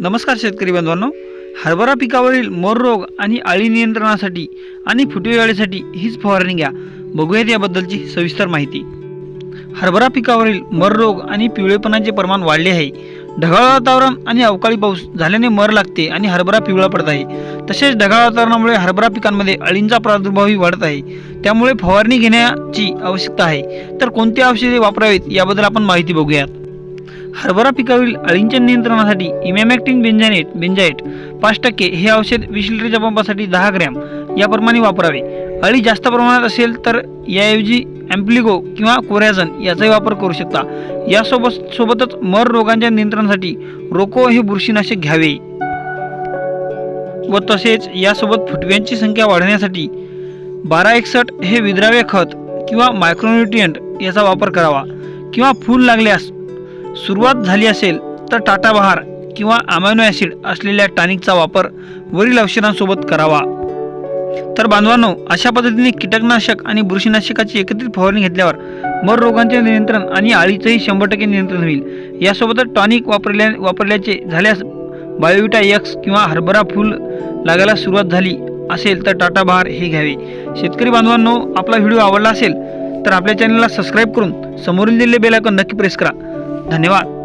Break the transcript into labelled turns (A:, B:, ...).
A: नमस्कार शेतकरी बांधवांनो हरभरा पिकावरील मोर रोग आणि अळी नियंत्रणासाठी आणि फुटवे अळीसाठी हीच फवारणी घ्या. बघूयात याबद्दलची सविस्तर माहिती. हरभरा पिकावरील मर रोग आणि पिवळेपणाचे प्रमाण वाढले आहे. ढगाळ वातावरण आणि अवकाळी पाऊस झाल्याने मर लागते आणि हरभरा पिवळा पडत आहे. तसेच ढगाळ वातावरणामुळे हरभरा पिकांमध्ये अळींचा प्रादुर्भावही वाढत आहे. त्यामुळे फवारणी घेण्याची आवश्यकता आहे. तर कोणती औषधे वापरावीत याबद्दल आपण माहिती बघूयात. हरभरा पिकावरील अळींच्या नियंत्रणासाठी इमॅमॅक्टिन बेंजानेट बेंजाएट पाच टक्के हे औषध वीस लिटरच्या पंपासाठी दहा ग्रॅम याप्रमाणे वापरावे. अळी जास्त प्रमाणात असेल तर याऐवजी ॲम्प्लिगो किंवा कोरॅझन याचाही वापर करू शकता. यासोबत सोबतच मर रोगांच्या नियंत्रणासाठी रोको हे बुरशीनाशक घ्यावे. व तसेच यासोबत फुटव्यांची संख्या वाढवण्यासाठी बारा एकसठ हे विद्राव्य खत किंवा मायक्रोन्युट्रियंट याचा वापर करावा किंवा फूल लागल्यास सुरुवात झाली असेल तर टाटा बहार किंवा अमायनो ॲसिड असलेल्या टॉनिकचा वापर वरील औषधांसोबत करावा. तर बांधवांनो अशा पद्धतीने कीटकनाशक आणि बुरशीनाशकाची एकत्रित फवारणी घेतल्यावर मर रोगांचे नियंत्रण आणि अळीचंही शंभर टक्के नियंत्रण होईल. यासोबतच टॉनिक वापरल्या वापरल्याचे झाल्यास बायोविटा एक्स किंवा हरभरा फूल लागायला सुरुवात झाली असेल तर टाटा बहार हे घ्यावे. शेतकरी बांधवांनो आपला व्हिडिओ आवडला असेल तर आपल्या चॅनलला सबस्क्राईब करून समोरील दिलेले बेल आयकॉन नक्की प्रेस करा. धन्यवाद.